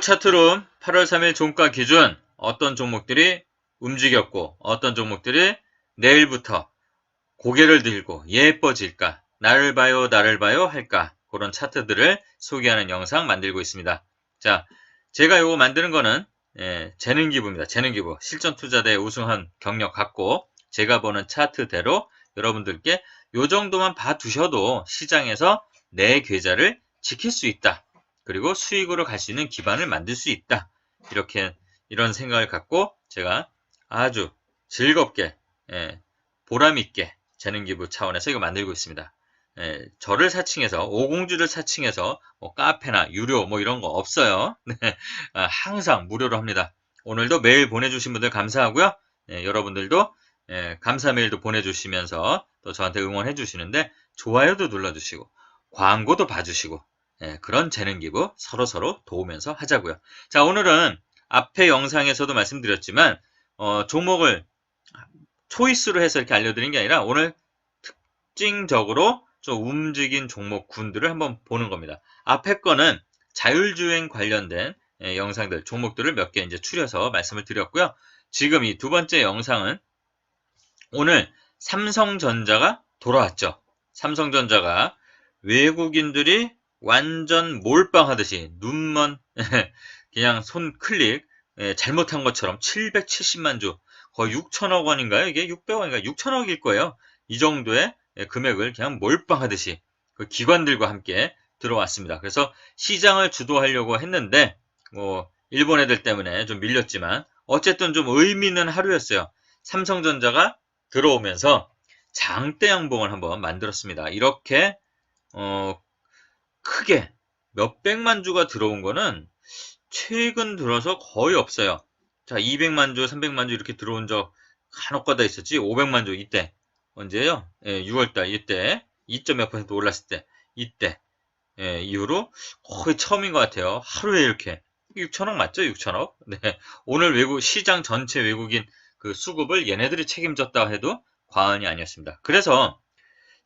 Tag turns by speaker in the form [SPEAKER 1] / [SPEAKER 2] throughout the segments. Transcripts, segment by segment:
[SPEAKER 1] 차트룸 8월 3일 종가 기준 어떤 종목들이 움직였고 어떤 종목들이 내일부터 고개를 들고 예뻐질까 나를 봐요 나를 봐요 할까 그런 차트들을 소개하는 영상 만들고 있습니다. 자 제가 이거 만드는 거는 예, 재능 기부입니다. 재능 기부 실전 투자대 우승한 경력 갖고 제가 보는 차트대로 여러분들께 요 정도만 봐두셔도 시장에서 내 계좌를 지킬 수 있다. 그리고 수익으로 갈 수 있는 기반을 만들 수 있다. 이렇게 이런 생각을 갖고 제가 아주 즐겁게 예, 보람 있게 재능기부 차원에서 이거 만들고 있습니다. 예, 저를 사칭해서 오공주를 사칭해서 뭐 카페나 유료 뭐 이런 거 없어요. 네, 아, 항상 무료로 합니다. 오늘도 메일 보내주신 분들 감사하고요. 예, 여러분들도 예, 감사 메일도 보내주시면서 또 저한테 응원해 주시는데 좋아요도 눌러주시고 광고도 봐주시고 예, 그런 재능기부 서로서로 도우면서 하자고요. 자 오늘은 앞에 영상에서도 말씀드렸지만 어, 종목을 초이스로 해서 이렇게 알려드린 게 아니라 오늘 특징적으로 좀 움직인 종목 군들을 한번 보는 겁니다. 앞에 거는 자율주행 관련된 예, 영상들, 종목들을 몇 개 이제 추려서 말씀을 드렸고요. 지금 이 두 번째 영상은 오늘 삼성전자가 돌아왔죠. 삼성전자가 외국인들이 완전 몰빵하듯이 눈먼 그냥 손 클릭 예, 잘못한 것처럼 770만 주 거의 6천억 원인가요? 이게 600원인가 6천억일 거예요. 이 정도의 예, 금액을 그냥 몰빵하듯이 그 기관들과 함께 들어왔습니다. 그래서 시장을 주도하려고 했는데 뭐 일본 애들 때문에 좀 밀렸지만 어쨌든 좀 의미 있는 하루였어요. 삼성전자가 들어오면서 장대 양봉을 한번 만들었습니다. 이렇게 어 크게 몇백만 주가 들어온 거는 최근 들어서 거의 없어요. 자, 200만 주, 300만 주 이렇게 들어온 적 간혹가다 있었지. 500만 주 이때 언제요? 예, 6월달 이때 2. 몇 퍼센트 올랐을 때 이때 예, 이후로 거의 처음인 것 같아요. 하루에 이렇게 6천억 맞죠? 6천억. 네, 오늘 외국 시장 전체 외국인 그 수급을 얘네들이 책임졌다 해도 과언이 아니었습니다. 그래서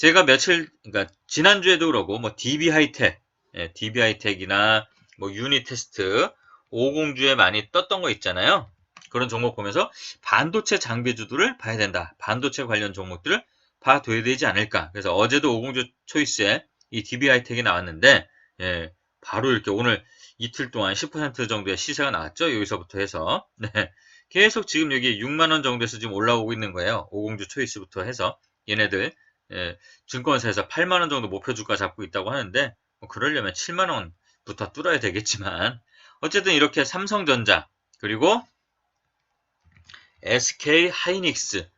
[SPEAKER 1] 제가 며칠 그러니까 지난주에도 그러고 뭐 DB 하이텍, 예, DB 하이텍이나 뭐 유니 테스트 50주에 많이 떴던 거 있잖아요. 그런 종목 보면서 반도체 장비주들을 봐야 된다. 반도체 관련 종목들을 봐둬야 되지 않을까. 그래서 어제도 50주 초이스에 이 DB 하이텍이 나왔는데 예, 바로 이렇게 오늘 이틀 동안 10% 정도의 시세가 나왔죠. 여기서부터 해서 네, 계속 지금 여기 6만 원 정도에서 지금 올라오고 있는 거예요. 50주 초이스부터 해서 얘네들 예, 증권사에서 8만 원 정도 목표 주가 잡고 있다고 하는데 뭐 그러려면 7만 원부터 뚫어야 되겠지만 어쨌든 이렇게 삼성전자 그리고 SK 하이닉스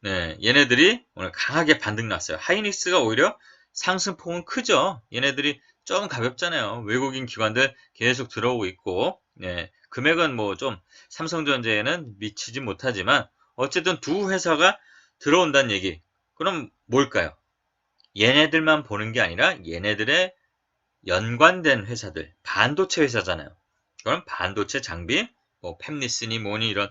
[SPEAKER 1] 네, 얘네들이 오늘 강하게 반등 났어요. 하이닉스가 오히려 상승폭은 크죠. 얘네들이 좀 가볍잖아요. 외국인 기관들 계속 들어오고 있고 네, 금액은 뭐 좀 삼성전자에는 미치지 못하지만 어쨌든 두 회사가 들어온다는 얘기. 그럼 뭘까요? 얘네들만 보는 게 아니라 얘네들의 연관된 회사들, 반도체 회사잖아요. 그럼 반도체 장비, 뭐 팹리스니 뭐니 이런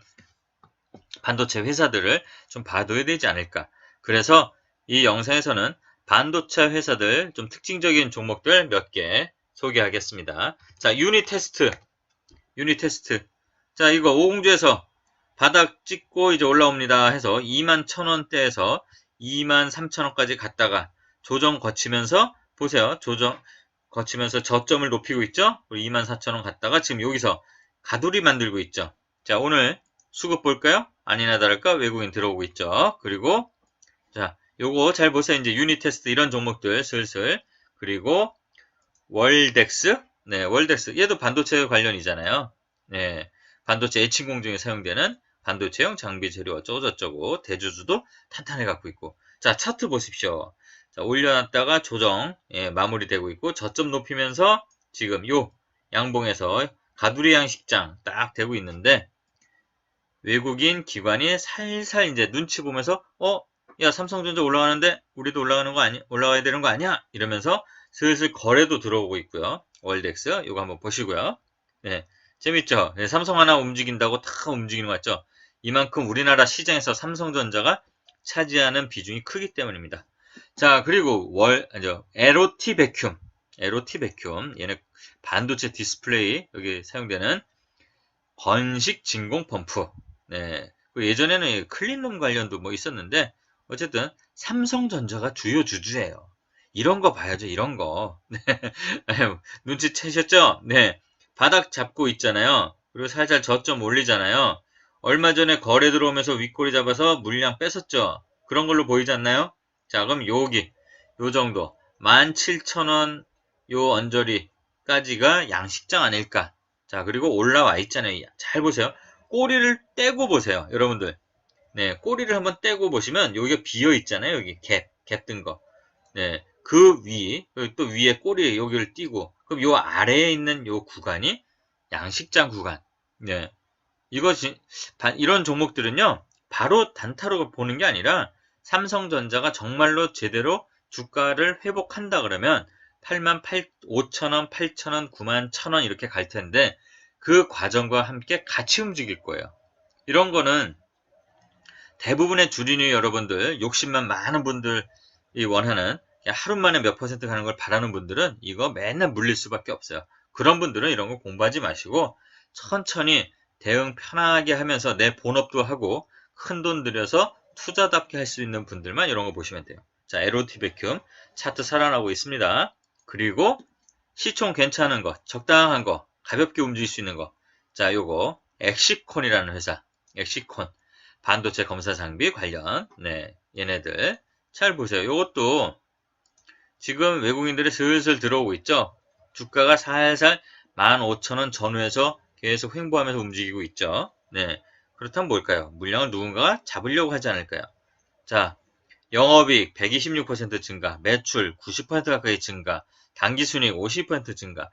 [SPEAKER 1] 반도체 회사들을 좀 봐둬야 되지 않을까. 그래서 이 영상에서는 반도체 회사들 좀 특징적인 종목들 몇 개 소개하겠습니다. 자, 유니 테스트. 유니 테스트. 자, 이거 오공주에서 바닥 찍고 이제 올라옵니다 해서 2만 1000원대에서 2만 3천원까지 갔다가 조정 거치면서 보세요. 조정 거치면서 저점을 높이고 있죠. 2만 4천원 갔다가 지금 여기서 가두리 만들고 있죠. 자 오늘 수급 볼까요? 아니나 다를까 외국인 들어오고 있죠. 그리고 자 요거 잘 보세요. 이제 유니 테스트 이런 종목들 슬슬 그리고 월덱스 네 월덱스 얘도 반도체 관련이잖아요. 네 반도체 애칭공 중에 사용되는 반도체용 장비 재료 어쩌고저쩌고 대주주도 탄탄해 갖고 있고 자 차트 보십시오. 자, 올려놨다가 조정 예, 마무리되고 있고 저점 높이면서 지금 요 양봉에서 가두리 양식장 딱 되고 있는데 외국인 기관이 살살 이제 눈치 보면서 어? 야 삼성전자 올라가는데 우리도 올라가는 거 아니 올라가야 되는 거 아니야? 이러면서 슬슬 거래도 들어오고 있고요. 월덱스 이거 한번 보시고요. 네, 재밌죠? 네, 삼성 하나 움직인다고 다 움직이는 거 같죠? 이만큼 우리나라 시장에서 삼성전자가 차지하는 비중이 크기 때문입니다. 자, 그리고 월, 아니죠. LOT 백큐 LOT 백큐ම්, 얘네 반도체 디스플레이 여기 사용되는 건식 진공 펌프. 네. 그 예전에는 클린룸 관련도 뭐 있었는데 어쨌든 삼성전자가 주요 주주예요. 이런 거 봐야죠. 이런 거. 네. 눈치채셨죠? 네. 바닥 잡고 있잖아요. 그리고 살살 저점 올리잖아요. 얼마 전에 거래 들어오면서 윗꼬리 잡아서 물량 뺏었죠. 그런 걸로 보이지 않나요? 자, 그럼 여기 요 정도 17,000원 요 언저리까지가 양식장 아닐까. 자, 그리고 올라와 있잖아요. 잘 보세요. 꼬리를 떼고 보세요. 여러분들. 네, 꼬리를 한번 떼고 보시면 여기가 비어 있잖아요. 여기 갭, 갭 뜬 거. 네, 그 위, 또 위에 꼬리 여기를 띄고 그럼 요 아래에 있는 요 구간이 양식장 구간. 네. 이것이 이런 종목들은요. 바로 단타로 보는 게 아니라 삼성전자가 정말로 제대로 주가를 회복한다 그러면 8만 8, 5천원, 8천원, 9만 1천원 이렇게 갈 텐데 그 과정과 함께 같이 움직일 거예요. 이런 거는 대부분의 주린이 여러분들, 욕심만 많은 분들이 원하는 하루 만에 몇 퍼센트 가는 걸 바라는 분들은 이거 맨날 물릴 수밖에 없어요. 그런 분들은 이런 거 공부하지 마시고 천천히 대응 편하게 하면서 내 본업도 하고 큰 돈 들여서 투자답게 할 수 있는 분들만 이런 거 보시면 돼요. 자, LOT 백큐 차트 살아나고 있습니다. 그리고 시총 괜찮은 거, 적당한 거, 가볍게 움직일 수 있는 거. 자, 요거 엑시콘이라는 회사. 엑시콘. 반도체 검사 장비 관련. 네, 얘네들 잘 보세요. 요것도 지금 외국인들이 슬슬 들어오고 있죠. 주가가 살살 15,000원 전후에서 계속 횡보하면서 움직이고 있죠. 네. 그렇다면 뭘까요? 물량을 누군가가 잡으려고 하지 않을까요? 자, 영업이익 126% 증가, 매출 90% 가까이 증가, 당기순이익 50% 증가.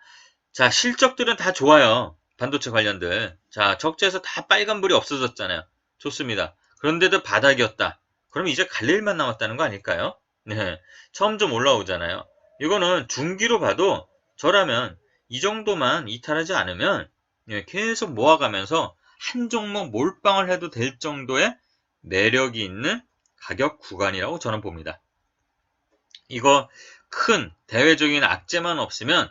[SPEAKER 1] 자, 실적들은 다 좋아요. 반도체 관련들. 자, 적재에서 다 빨간불이 없어졌잖아요. 좋습니다. 그런데도 바닥이었다. 그럼 이제 갈 일만 남았다는 거 아닐까요? 네. 처음 좀 올라오잖아요. 이거는 중기로 봐도 저라면 이 정도만 이탈하지 않으면 예, 계속 모아가면서 한 종목 몰빵을 해도 될 정도의 매력이 있는 가격 구간이라고 저는 봅니다. 이거 큰 대외적인 악재만 없으면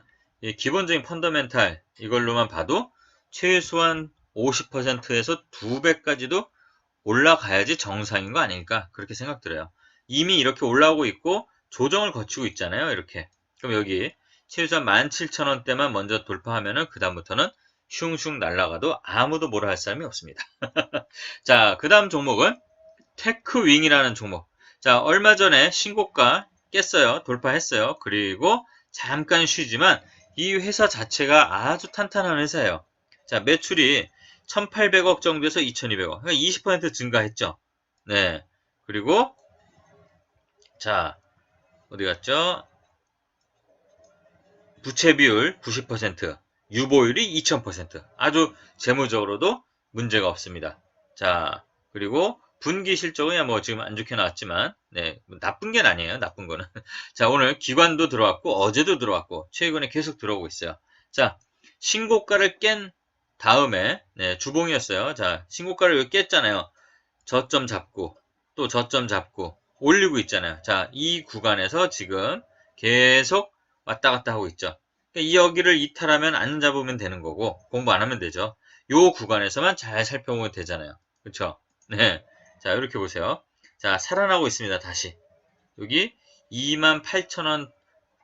[SPEAKER 1] 기본적인 펀더멘탈 이걸로만 봐도 최소한 50%에서 2배까지도 올라가야지 정상인 거 아닐까 그렇게 생각 들어요. 이미 이렇게 올라오고 있고 조정을 거치고 있잖아요. 이렇게. 그럼 여기 최소한 17,000원대만 먼저 돌파하면은 그 다음부터는 슝슝 날아가도 아무도 뭐라 할 사람이 없습니다. 자, 그 다음 종목은 테크윙이라는 종목. 자, 얼마 전에 신고가 깼어요. 돌파했어요. 그리고 잠깐 쉬지만 이 회사 자체가 아주 탄탄한 회사예요. 자, 매출이 1,800억 정도에서 2,200억. 그러니까 20% 증가했죠. 네. 그리고 자, 어디 갔죠? 부채 비율 90%, 유보율이 2000%. 아주 재무적으로도 문제가 없습니다. 자, 그리고 분기 실적은 뭐 지금 안 좋게 나왔지만, 네, 뭐 나쁜 게 아니에요. 나쁜 거는. 자, 오늘 기관도 들어왔고, 어제도 들어왔고, 최근에 계속 들어오고 있어요. 자, 신고가를 깬 다음에, 네, 주봉이었어요. 자, 신고가를 깼잖아요. 저점 잡고, 또 저점 잡고, 올리고 있잖아요. 자, 이 구간에서 지금 계속 왔다 갔다 하고 있죠. 그러니까 이 여기를 이탈하면 안 잡으면 되는 거고 공부 안 하면 되죠. 요 구간에서만 잘 살펴보면 되잖아요. 그렇죠? 네. 자, 이렇게 보세요. 자, 살아나고 있습니다. 다시. 여기 28,000원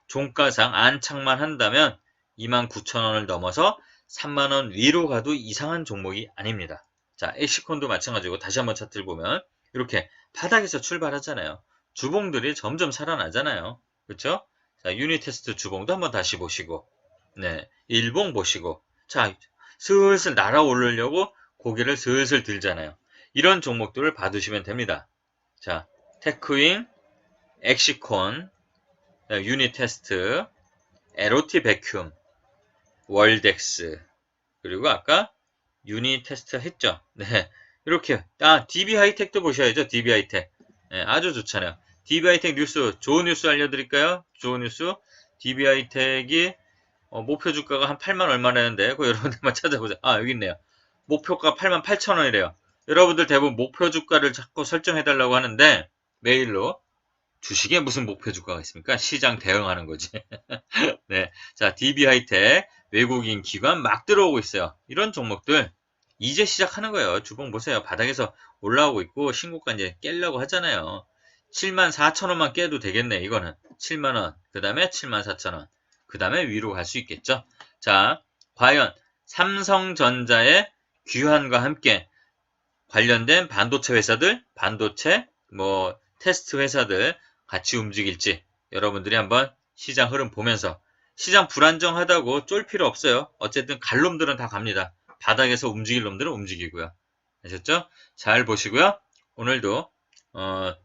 [SPEAKER 1] 종가상 안착만 한다면 29,000원을 넘어서 3만원 위로 가도 이상한 종목이 아닙니다. 자, 엑시콘도 마찬가지고 다시 한번 차트를 보면 이렇게 바닥에서 출발하잖아요. 주봉들이 점점 살아나잖아요. 그렇죠? 자, 유니 테스트 주봉도 한번 다시 보시고 네, 일봉 보시고 자, 슬슬 날아오르려고 고개를 슬슬 들잖아요. 이런 종목들을 봐두시면 됩니다. 자, 테크윙, 엑시콘, 유니 테스트, 에로티 베큐움, 월덱스, 그리고 아까 유니 테스트 했죠. 네. 이렇게 아 DB 하이텍도 보셔야죠. DB 하이텍 네, 아주 좋잖아요. DB 하이텍 뉴스 좋은 뉴스 알려드릴까요? 좋은 뉴스 DB 하이텍이 어, 목표 주가가 한 8만 얼마라는데 그 여러분들만 찾아보세요. 아 여기 있네요. 목표가 8만 8천 원이래요. 여러분들 대부분 목표 주가를 자꾸 설정해달라고 하는데 메일로 주식에 무슨 목표 주가가 있습니까? 시장 대응하는 거지. 네. 자, DB 하이텍 외국인 기관 막 들어오고 있어요. 이런 종목들 이제 시작하는 거예요. 주봉 보세요. 바닥에서 올라오고 있고 신고가 이제 깰려고 하잖아요. 7만 4천 원만 깨도 되겠네. 이거는 7만 원. 그 다음에 7만 4천 원. 그 다음에 위로 갈 수 있겠죠. 자, 과연 삼성전자의 귀환과 함께 관련된 반도체 회사들, 반도체 뭐 테스트 회사들 같이 움직일지 여러분들이 한번 시장 흐름 보면서 시장 불안정하다고 쫄 필요 없어요. 어쨌든 갈 놈들은 다 갑니다. 바닥에서 움직일 놈들은 움직이고요. 아셨죠? 잘 보시고요. 오늘도 어,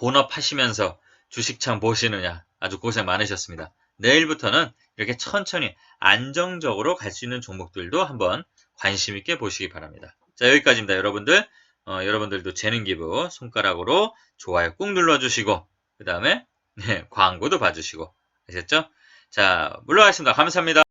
[SPEAKER 1] 본업 하시면서 주식창 보시느냐 아주 고생 많으셨습니다. 내일부터는 이렇게 천천히 안정적으로 갈 수 있는 종목들도 한번 관심 있게 보시기 바랍니다. 자 여기까지입니다. 여러분들 어, 여러분들도 재능 기부 손가락으로 좋아요 꾹 눌러주시고 그 다음에 네, 광고도 봐주시고 아셨죠? 자 물러가겠습니다. 감사합니다.